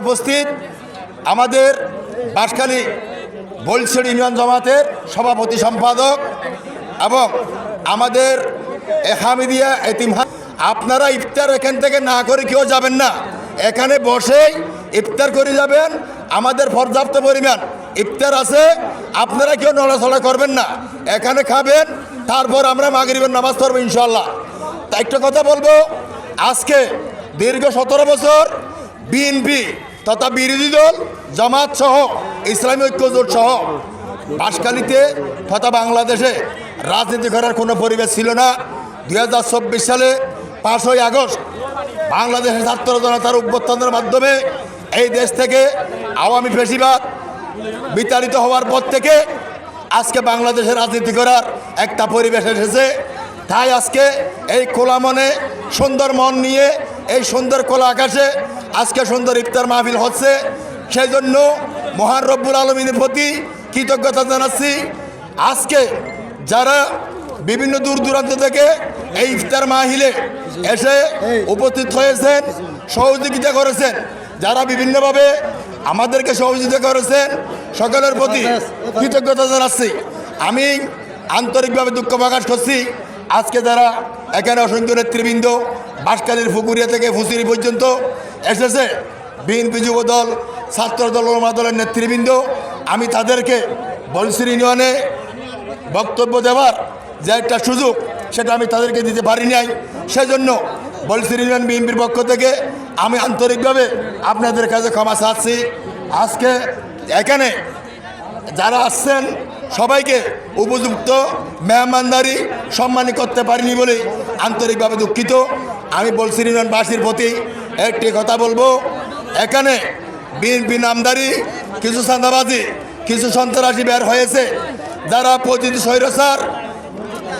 উপস্থিত আমাদের বাঁশখালী বলছেড় ইউনিয়ন জমাতের সভাপতি সম্পাদক এবং আমাদের এ হামিদিয়া এতিমহা আপনারা ইফতার এখান থেকে না করে কেউ যাবেন না। এখানে বসেই ইফতার করে যাবেন আমাদের পর্যাপ্ত পরিমাণ। ইফতার আছে, আপনারা কেউ নড়াচড়া করবেন না। এখানে খাবেন, তারপর আমরা মাগরিবের নামাজ পড়ব ইনশাল্লাহ তা একটা কথা বলব, আজকে দীর্ঘ সতেরো বছর বিএনপি তথা বিরোধী দল, জামাত সহ, ইসলামী ঐক্য জোট সহ বাসকালীতে তথা বাংলাদেশে রাজনীতি করার কোনো পরিবেশ ছিল না। দু হাজার চব্বিশ সালে পাঁচই আগস্ট বাংলাদেশের ছাত্র জনতার অভ্যর্থনের মাধ্যমে এই দেশ থেকে আওয়ামী ফেসিবাদ বিতাড়িত হওয়ার পর থেকে আজকে বাংলাদেশে রাজনীতি করার একটা পরিবেশ এসেছে। তাই আজকে এই খোলা মনে, সুন্দর মন নিয়ে, এই সুন্দর খোলা আকাশে আজকে সুন্দর ইফতার মাহফিল হচ্ছে। সেই জন্য মহান রব্বুল আলমিনের প্রতি কৃতজ্ঞতা জানাচ্ছি। আজকে যারা বিভিন্ন দূর দূরান্ত থেকে এই ইফতার মাহিলে এসে উপস্থিত হয়েছেন, সহযোগিতা করেছেন, যারা বিভিন্নভাবে আমাদেরকে সহযোগিতা করেছেন, সকলের প্রতি কৃতজ্ঞতা জানাচ্ছি। আমি আন্তরিকভাবে দুঃখ প্রকাশ করছি। আজকে যারা এখানে অসংখ্য নেতৃবৃন্দ বাঁশকালীর ফুকুরিয়া থেকে ফুসিরি পর্যন্ত এসেছে বিএনপি যুব দল ছাত্র দল দলের নেতৃবৃন্দ, আমি তাদেরকে বলসির ইউনিয়নে বক্তব্য দেওয়ার যে একটা সুযোগ, সেটা আমি তাদেরকে দিতে পারি নাই। সেজন্য বলসির ইউনিয়ন বিএনপির পক্ষ থেকে আমি আন্তরিকভাবে আপনাদের কাছে ক্ষমা চাচ্ছি। আজকে এখানে যারা আসছেন, সবাইকে উপযুক্ত মেহমানদারি সম্মানী করতে পারিনি বলে আন্তরিকভাবে দুঃখিত। আমি বলছি ইউনিয়নবাসীর প্রতি একটি কথা বলব। এখানে বিএনপি নামদারি, কিছু চাঁদাবাজি, কিছু সন্ত্রাসী বের হয়েছে। যারা প্রতিটি স্বৈরসার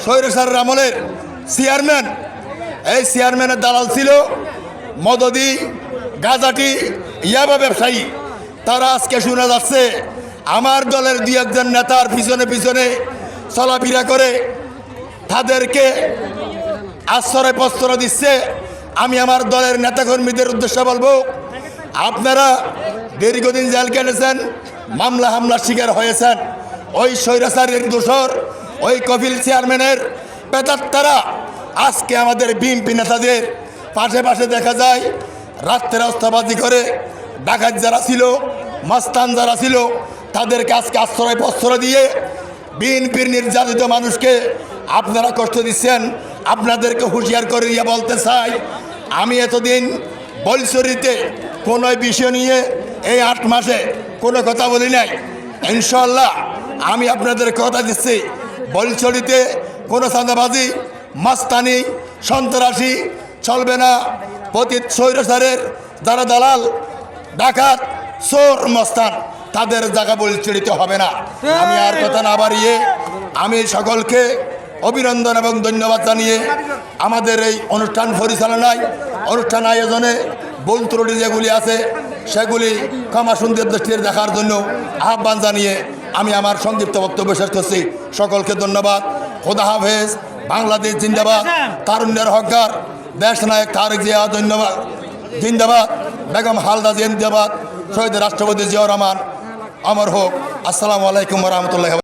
স্বৈরসারের আমলের চেয়ারম্যান, এই চেয়ারম্যানের দালাল ছিল মদদি, গাজাটি ইয়াবা ব্যবসায়ী। তারা আজকে শোনা যাচ্ছে, আমার দলের দুই একজন নেতার পিছনে পিছনে চলাফেরা করে, তাদেরকে আশ্রয় প্রস্তুত দিচ্ছে। আমি আমার দলের নেতাকর্মীদের উদ্দেশ্যে বলব, আপনারা দীর্ঘদিন জেল কেটেছেন মামলা হামলার শিকার হয়েছেন। ওই স্বৈরাচারের দোষর, ওই কপিল চেয়ারম্যানের পেতাত্তারা আজকে আমাদের বিএনপি নেতাদের পাশে পাশে দেখা যায়, রাত্রে অস্ত্রবাজি করে, ডাকাত যারা ছিল, মাস্তান যারা ছিল, তাদেরকে আজকে আশ্রয় প্রশ্রয় দিয়ে বিএনপির নির্যাতিত মানুষকে আপনারা কষ্ট দিচ্ছেন, আপনাদেরকে হুঁশিয়ার করে বলতে চাই আমি এতদিন বলসরিতে কোনো বিষয় নিয়ে এই আট মাসে কোনো কথা বলি নাই। ইনশাল্লাহ আমি আপনাদের কথা দিচ্ছি। বলছড়িতে কোনো চাঁদাবাজি, মাস্তানি, সন্ত্রাসী চলবে না। পতিত স্বৈরসারের যারা দালাল, ডাকাত, চোর, মস্তান, তাদের জায়গা বলচিড়িত হবে না। আমি আর কথা না বাড়িয়ে আমি সকলকে অভিনন্দন এবং ধন্যবাদ জানিয়ে আমাদের এই অনুষ্ঠান পরিচালনায়, অনুষ্ঠান আয়োজনে ভুল ত্রুটি যেগুলি আছে, সেগুলি ক্ষমা সুন্দর দৃষ্টির দেখার জন্য আহ্বান জানিয়ে আমি আমার সংক্ষিপ্ত বক্তব্য শেষ করছি। সকলকে ধন্যবাদ। খোদা হাফেজ। বাংলাদেশ জিন্দাবাদ। তারুণ্যের হকদার। দেশ নায়ক তারেক জিয়া, ধন্যবাদ। জিন্দাবাদ। বেগম হালদা জিন্দাবাদ। শহীদ রাষ্ট্রপতি জিয়াউর রহমান। অমর হোক। আসসালামু আলাইকুম রহমতুল্লাহ